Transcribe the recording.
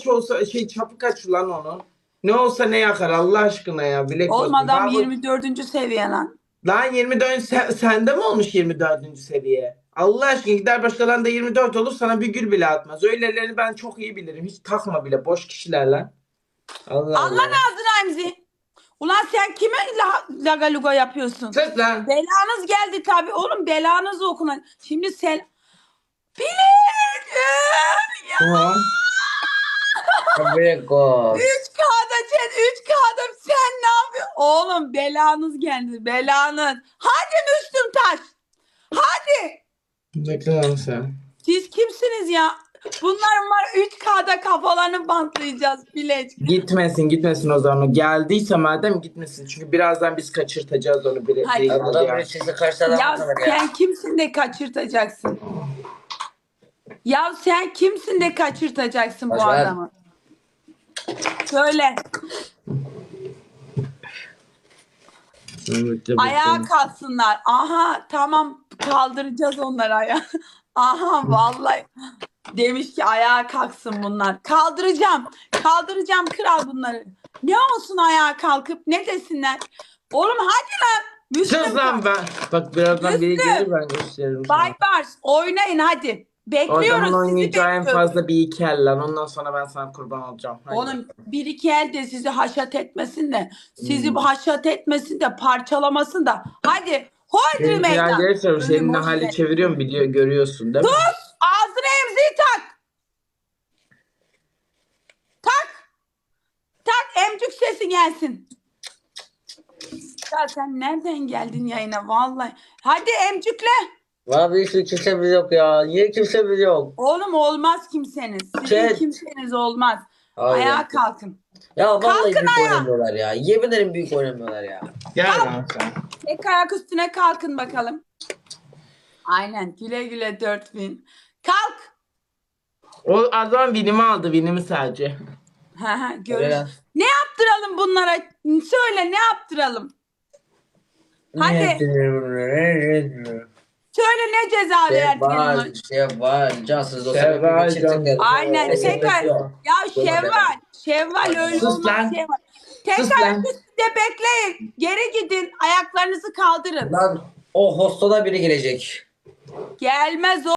kaç olsa şey çapı kaç lan onun? Ne olsa ne yakar Allah aşkına ya. Bilek olsun. bu- 24. seviye lan. Lan 24 sen, sende mi olmuş 24. seviye? Allah aşkına gider başkalarında 24 olur sana bir gül bile atmaz. Öyleleri ben çok iyi bilirim. Hiç takma bile boş kişiler lan. Allah Allah Allah. razı Remzi. Ulan sen kime la, laga luga yapıyorsun? Sus lan. Belanız geldi tabii. Oğlum belanız okunan. Şimdi sen... Bilin! Ya! Tamam. Beko. 3K'da Cem 3K'da sen ne yapıyorsun? Oğlum belanız geldi belanız. Hadi Müslüm Taş. Hadi. Bekle lan sen. Siz kimsiniz ya? Bunların var 3K'da kafalarını bantlayacağız bileç. Gitmesin gitmesin o zaman. Geldiyse madem gitmesin. Çünkü birazdan biz kaçırtacağız onu. Bir, Hayır. Adam bir sizi Ya ya. sen kimsin de kaçırtacaksın? Ya sen kimsin de kaçırtacaksın bu Boş ver. adamı? Bekle, bekle. Ayağa kalksınlar. Aha tamam kaldıracağız onları ayağa. Aha vallahi demiş ki ayağa kalksın bunlar. Kaldıracağım. Kaldıracağım kral bunları. Ne olsun ayağa kalkıp ne desinler? Oğlum hadi lan. Müslüm Sus lan ben. Bak birazdan biri Müslüm. gelir ben gösteririm sana. Bay Bars oynayın hadi. O Bekliyoruz zaman sizi oynayacağı en fazla bir iki el lan. Ondan sonra ben sana kurban olacağım. Hadi. Oğlum bir iki el de sizi haşat etmesin de sizi Hmm. haşat etmesin de parçalamasın da hadi hodri Benim meydan. gelirse senin Önüm ne hoş hali çeviriyorum biliyor görüyorsun değil mi? Sus! Ağzına emziği tak. Tak. Tak emcük sesi gelsin. Ya sen nereden geldin yayına vallahi. Hadi emcükle. Abi hiç kimsemiz yok ya. Niye kimsemiz yok? Oğlum olmaz kimseniz. Sizin Şey- kimseniz olmaz. Aynen. Ayağa kalkın. Ya vallahi Kalkın büyük ayağa. oynamıyorlar ya. Yemin ederim büyük oynamıyorlar ya. Gel lan sen. Tek ayak üstüne kalkın bakalım. Aynen güle güle 4000. Kalk. O adam binimi aldı binimi sadece. Ha, Öyle Görüş. Ne yaptıralım bunlara? Söyle ne yaptıralım? Hadi. Söyle ne ceza verdin? var, şey var. Cansız olsa Şevval, bir can- çekecek. Aynen Neyse, tekrar. bekliyorum. Ya Dur Şevval. Şevval öyle Sus olmaz lan. Şevval. Sus Tekrar lan. üstünde bekleyin. Geri gidin. Ayaklarınızı kaldırın. Lan o hostona biri gelecek. Gelmez o.